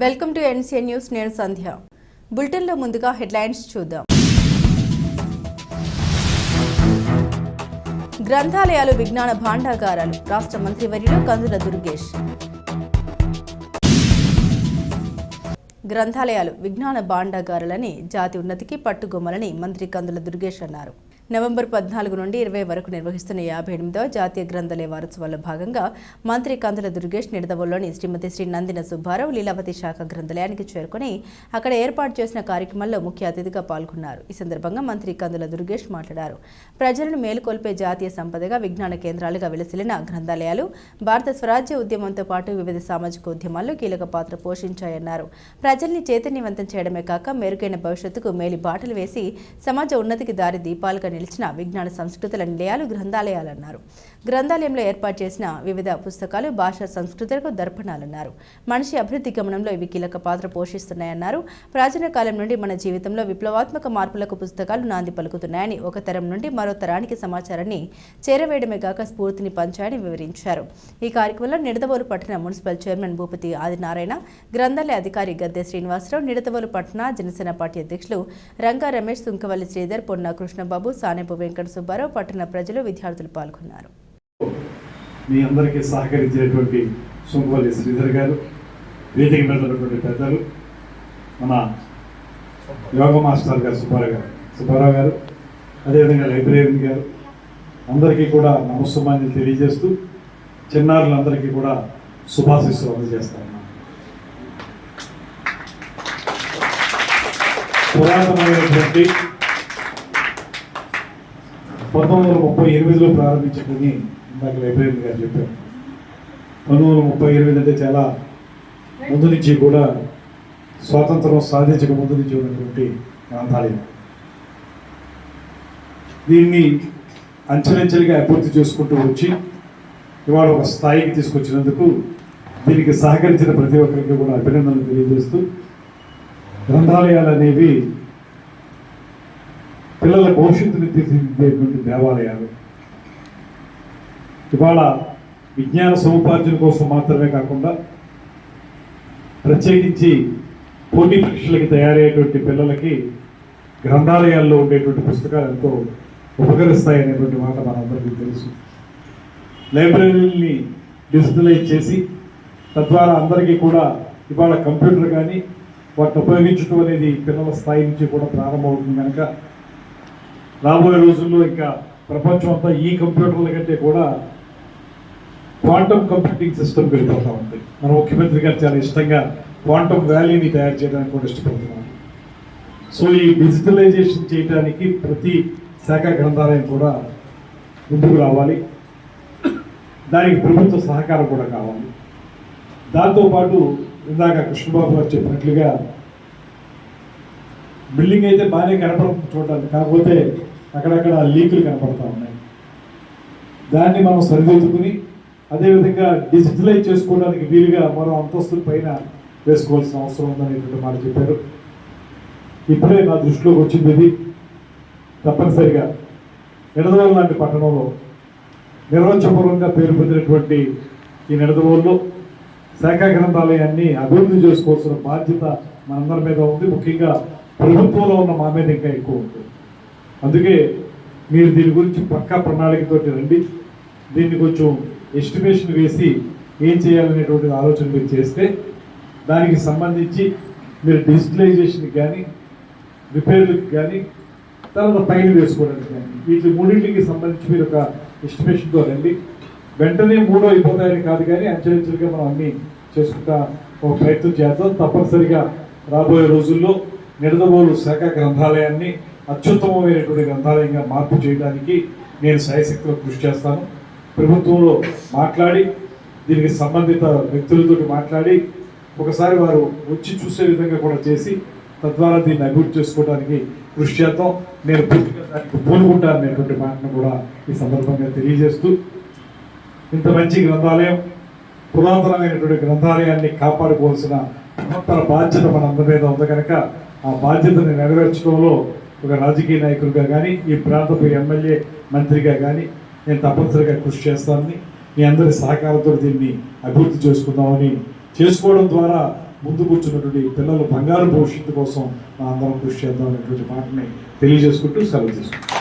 Welcome to NCN news నేను సంధ్య. బులెటిన్లో ముందుగా హెడ్లైన్స్ చూద్దాం. గ్రంథాలయాలు విజ్ఞాన భాండాగారాలు. రాష్ట్ర మంత్రి మంత్రివర్యులు కందుల దుర్గేష్. గ్రంథాలయాలు విజ్ఞాన భాండాగారాలని జాతి ఉన్నతికి పట్టుగొమ్మలని మంత్రి కందుల దుర్గేష్ అన్నారు. నవంబర్ పద్నాలుగు నుండి ఇరవై వరకు నిర్వహిస్తున్న యాభై ఎనిమిదవ జాతీయ గ్రంథాలయ వారోత్సవాల్లో భాగంగా మంత్రి కందుల దుర్గేష్ నిడదవోలోని శ్రీమతి శ్రీ నందిన సుబ్బారావు లీలావతి శాఖ గ్రంథాలయానికి చేరుకుని అక్కడ ఏర్పాటు చేసిన కార్యక్రమంలో ముఖ్య అతిథిగా పాల్గొన్నారు. ఈ సందర్భంగా మంత్రి కందుల దుర్గేష్ మాట్లాడారు. ప్రజలను మేలుకొల్పే జాతీయ సంపదగా విజ్ఞాన కేంద్రాలుగా వెలసిలిన గ్రంథాలయాలు భారత స్వరాజ్య ఉద్యమంతో పాటు వివిధ సామాజిక ఉద్యమాల్లో కీలక పాత్ర పోషించాయన్నారు. ప్రజల్ని చైతన్యవంతం చేయడమే కాక మెరుగైన భవిష్యత్తుకు మేలి బాటలు వేసి సమాజ ఉన్నతికి దారి దీపాలుగా నిలిచిన విజ్ఞాన సంస్కృతుల నిలయాలు గ్రంథాలయాలన్నారు గ్రంథాలయంలో ఏర్పాటు చేసిన వివిధ పుస్తకాలు భాషా సంస్కృతులకు దర్పణాలన్నారు. మనిషి అభివృద్ధి గమనంలో ఇవి కీలక పాత్ర పోషిస్తున్నాయన్నారు. ప్రాచీన కాలం నుండి మన జీవితంలో విప్లవాత్మక మార్పులకు పుస్తకాలు నాంది పలుకుతున్నాయని ఒక తరం నుండి మరో తరానికి సమాచారాన్ని చేరవేయడమే కాక స్ఫూర్తిని పంచాయని వివరించారు. ఈ కార్యక్రమంలో నిడదవోలు పట్టణ మున్సిపల్ చైర్మన్ భూపతి ఆదినారాయణ గ్రంథాలయ అధికారి గద్దె శ్రీనివాసరావు నిడదవోలు పట్టణ జనసేన పార్టీ అధ్యక్షులు రంగా రమేష్ సుంకవల్లి శ్రీధర్ పొన్న కృష్ణబాబు సానెపు వెంకట సుబ్బారావు పట్టణ ప్రజలు విద్యార్థులు పాల్గొన్నారు. మీ అందరికీ సహకరించినటువంటి సుంకవల్లి శ్రీధర్ గారు వేదిక మీద ఉన్నటువంటి పెద్దలు మన యోగ మాస్టర్ గారు సుబ్బారావు గారు. సుబ్బారావు గారు అదేవిధంగా లైబ్రరీ గారు అందరికీ కూడా నమస్సుమాన్యులు తెలియజేస్తూ చిన్నారులందరికీ కూడా శుభాశిస్సులు అందజేస్తాను. పురాతనమైనటువంటి పంతొమ్మిది వందల ముప్పై ఎనిమిదిలో ప్రారంభించుకుని నాకు లైబ్రరీ గారు చెప్పారు. పంతొమ్మిది వందల ముప్పై ఎనిమిది అంటే చాలా ముందు నుంచి కూడా స్వాతంత్రం సాధించక ముందు నుంచి ఉన్నటువంటి గ్రంథాలయం. దీన్ని అంచెలంచెలుగా అభివృద్ధి చేసుకుంటూ వచ్చి ఇవాళ ఒక స్థాయికి తీసుకొచ్చినందుకు దీనికి సహకరించిన ప్రతి ఒక్కరికి కూడా అభినందనలు తెలియజేస్తూ గ్రంథాలయాలు అనేవి పిల్లల భవిష్యత్తుని తీర్చిదిద్దేటువంటి దేవాలయాలు. ఇవాళ విజ్ఞాన సముపార్జన కోసం మాత్రమే కాకుండా ప్రత్యేకించి పోటీ పరీక్షలకి తయారయ్యేటువంటి పిల్లలకి గ్రంథాలయాల్లో ఉండేటువంటి పుస్తకాలు ఎంతో ఉపకరిస్తాయి అనేటువంటి మాట మనందరికీ తెలుసు. లైబ్రరీని డిజిటలైజ్ చేసి తద్వారా అందరికీ కూడా ఇవాళ కంప్యూటర్ కానీ వాటిని ఉపయోగించడం అనేది పిల్లల స్థాయి నుంచి కూడా ప్రారంభమవుతుంది కనుక రాబోయే రోజుల్లో ఇంకా ప్రపంచం అంతా ఈ కంప్యూటర్ల కంటే కూడా క్వాంటమ్ కంప్యూటింగ్ సిస్టమ్ వెళ్ళిపోతా ఉంది. మన ముఖ్యమంత్రి గారు చాలా ఇష్టంగా క్వాంటమ్ వ్యాలీని తయారు చేయడానికి కూడా ఇష్టపడుతున్నాం సో ఈ డిజిటలైజేషన్ చేయడానికి ప్రతి శాఖ గ్రంథాలయం కూడా ముందుకు రావాలి. దానికి ప్రభుత్వ సహకారం కూడా కావాలి. దాంతోపాటు ఇందాక కృష్ణబాబు గారు చెప్పినట్లుగా బిల్డింగ్ అయితే బాగానే కనపడుతుంది చూడడానికి కాకపోతే అక్కడక్కడ లీకులు కనపడతా ఉన్నాయి. దాన్ని మనం సరిదిద్దుకుని అదేవిధంగా డిజిటలైజ్ చేసుకోవడానికి వీలుగా మరో అంతస్తుల పైన వేసుకోవాల్సిన అవసరం ఉందనేటువంటి మాట చెప్పారు. ఇప్పుడే నా దృష్టిలోకి వచ్చింది ఇది తప్పనిసరిగా నిడదవోలు లాంటి పట్టణంలో నిర్వంచపూర్వంగా పేరు పొందినటువంటి ఈ నిడదవోల్లో శాఖా గ్రంథాలయాన్ని అభివృద్ధి చేసుకోవాల్సిన బాధ్యత మనందరి మీద ఉంది. ముఖ్యంగా ప్రభుత్వంలో ఉన్న మా మీద ఇంకా ఎక్కువ ఉంది. అందుకే మీరు దీని గురించి పక్కా ప్రణాళికతోటి రండి. దీన్ని కొంచెం ఎస్టిమేషన్ వేసి ఏం చేయాలనేటువంటి ఆలోచన మీరు చేస్తే దానికి సంబంధించి మీరు డిజిటలైజేషన్కి కానీ రిపేర్లకు కానీ తర్వాత పైన వేసుకోవడానికి కానీ వీటి మూడింటికి సంబంధించి మీరు ఒక ఎస్టిమేషన్తో రండి. వెంటనే మూడో అయిపోతాయని కాదు కానీ అంచెలంచెలుగా మనం అన్ని చేసుకుంటా ఒక ప్రయత్నం చేద్దాం. తప్పనిసరిగా రాబోయే రోజుల్లో నిడదవోలు శాఖ గ్రంథాలయాన్ని అత్యుత్తమమైనటువంటి గ్రంథాలయంగా మార్పు చేయడానికి నేను శాయశక్తిలో కృషి చేస్తాను. ప్రభుత్వంలో మాట్లాడి దీనికి సంబంధిత వ్యక్తులతో మాట్లాడి ఒకసారి వారు వచ్చి చూసే విధంగా కూడా చేసి తద్వారా దీన్ని అభివృద్ధి చేసుకోవడానికి కృషి చేద్దాం. నేను పూర్తిగా దానికి పూనుకుంటా అనేటువంటి మాటను కూడా ఈ సందర్భంగా తెలియజేస్తూ ఇంత మంచి గ్రంథాలయం పురాతనమైనటువంటి గ్రంథాలయాన్ని కాపాడుకోవాల్సిన మహత్తర బాధ్యత మన అందరి మీద ఉంది కనుక ఆ బాధ్యతని నెరవేర్చడంలో ఒక రాజకీయ నాయకుడిగా కానీ ఈ ప్రాంతపు ఎమ్మెల్యే మంత్రిగా కానీ నేను తప్పనిసరిగా కృషి చేస్తానని మీ అందరి సహకారంతో దీన్ని అభివృద్ధి చేసుకుందామని చేసుకోవడం ద్వారా ముందు కూర్చున్నటువంటి పిల్లల బంగారు భవిష్యత్తు కోసం మా అందరం కృషి చేద్దాం అనేటువంటి మాటని తెలియజేసుకుంటూ సెలవు తీసుకుంటాం